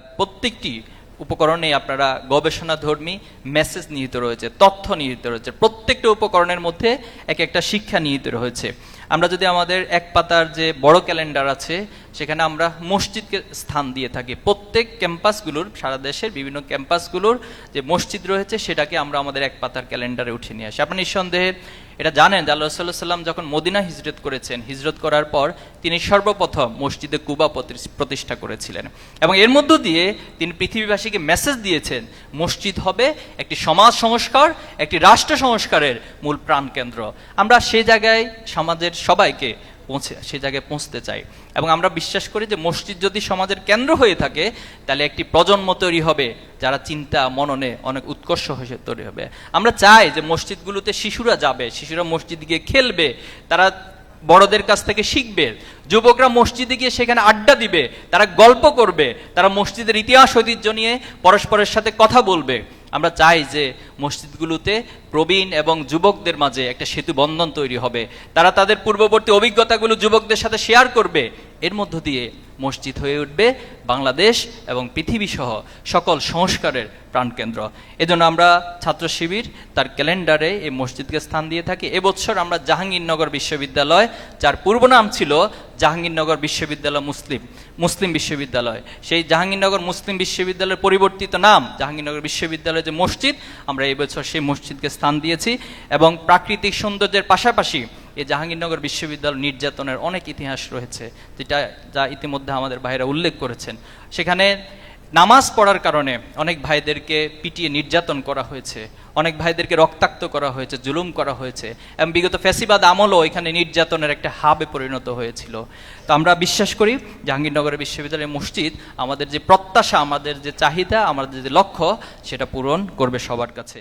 প্রত্যেকটি উপকরণে আপনারা গবেষণাধর্মী মেসেজ নিহিত রয়েছে, তথ্য নিহিত রয়েছে। প্রত্যেকটা উপকরণের মধ্যে এক একটা শিক্ষা নিহিত রয়েছে। আমরা যদি আমাদের এক পাতার যে বড় ক্যালেন্ডার আছে সেখানে আমরা মসজিদকে স্থান দিয়ে থাকি। প্রত্যেক ক্যাম্পাসগুলোর, সারা দেশের বিভিন্ন ক্যাম্পাসগুলোর যে মসজিদ রয়েছে, সেটাকে আমরা আমাদের এক পাতার ক্যালেন্ডারে উঠিয়ে নিয়ে আসি। আপনি নিঃসন্দেহে এটা জানেন যে আল্লাহ সাল্লাহ সাল্লাম যখন মদিনা হিজরত করেছেন, হিজরত করার পর তিনি সর্বপ্রথম মসজিদে কুবা প্রতি- প্রতিষ্ঠা করেছিলেন। এবং এর মধ্য দিয়ে তিনি পৃথিবীবাসীকে মেসেজ দিয়েছেন, মসজিদ হবে একটি সমাজ সংস্কার, একটি রাষ্ট্র সংস্কারের মূল প্রাণকেন্দ্র। আমরা সে জায়গায়, সমাজের সবাইকে পৌঁছে, সে জায়গায় পৌঁছতে চাই। এবং আমরা বিশ্বাস করি যে মসজিদ যদি সমাজের কেন্দ্র হয়ে থাকে, তাহলে একটি প্রজন্ম তৈরি হবে, যারা চিন্তা, মননে অনেক উৎকর্ষ হয়ে তৈরি হবে। আমরা চাই যে মসজিদগুলোতে শিশুরা যাবে, শিশুরা মসজিদ গিয়ে খেলবে, তারা বড়দের কাছ থেকে শিখবে, যুবকরা মসজিদে গিয়ে সেখানে আড্ডা দিবে, তারা গল্প করবে, তারা মসজিদের ইতিহাস, ঐতিহ্য নিয়ে পরস্পরের সাথে কথা বলবে। আমরা চাই যে মসজিদগুলোতে প্রবীণ এবং যুবকদের মাঝে একটা সেতু বন্ধন তৈরি হবে। তারা তাদের পূর্ববর্তী অভিজ্ঞতাগুলো যুবকদের সাথে শেয়ার করবে। এর মধ্য দিয়ে মসজিদ হয়ে উঠবে বাংলাদেশ এবং পৃথিবী সহ সকল সংস্কারের প্রাণকেন্দ্র। এজন্য আমরা ছাত্র শিবির তার ক্যালেন্ডারে এই মসজিদকে স্থান দিয়ে থাকি। এবছর আমরা জাহাঙ্গীরনগর বিশ্ববিদ্যালয়, যার পূর্ব নাম ছিল জাহাঙ্গীরনগর বিশ্ববিদ্যালয় মুসলিম মুসলিম বিশ্ববিদ্যালয়। সেই জাহাঙ্গীরনগর মুসলিম বিশ্ববিদ্যালয়ের পরিবর্তিত নাম, জাহাঙ্গীরনগর বিশ্ববিদ্যালয়ের যে মসজিদ, আমরা এই বছর সেই মসজিদকে স্থান দিয়েছি এবং প্রাকৃতিক সৌন্দর্যের পাশাপাশি এই জাহাঙ্গীরনগর বিশ্ববিদ্যালয় নির্যাতনের অনেক ইতিহাস রয়েছে, যেটা, যা ইতিমধ্যে আমাদের ভাইরা উল্লেখ করেছেন। সেখানে নামাজ পড়ার কারণে অনেক ভাইদেরকে পিটিয়ে নির্যাতন করা হয়েছে, অনেক ভাইদেরকে রক্তাক্ত করা হয়েছে, জুলুম করা হয়েছে, এবং বিগত ফ্যাসিবাদ আমলও এখানে নির্যাতনের একটা হাবে পরিণত হয়েছিল। তো আমরা বিশ্বাস করি জাহাঙ্গীরনগর বিশ্ববিদ্যালয়ের মসজিদ আমাদের যে প্রত্যাশা, আমাদের যে চাহিদা, আমাদের যে লক্ষ্য, সেটা পূরণ করবে সবার কাছে।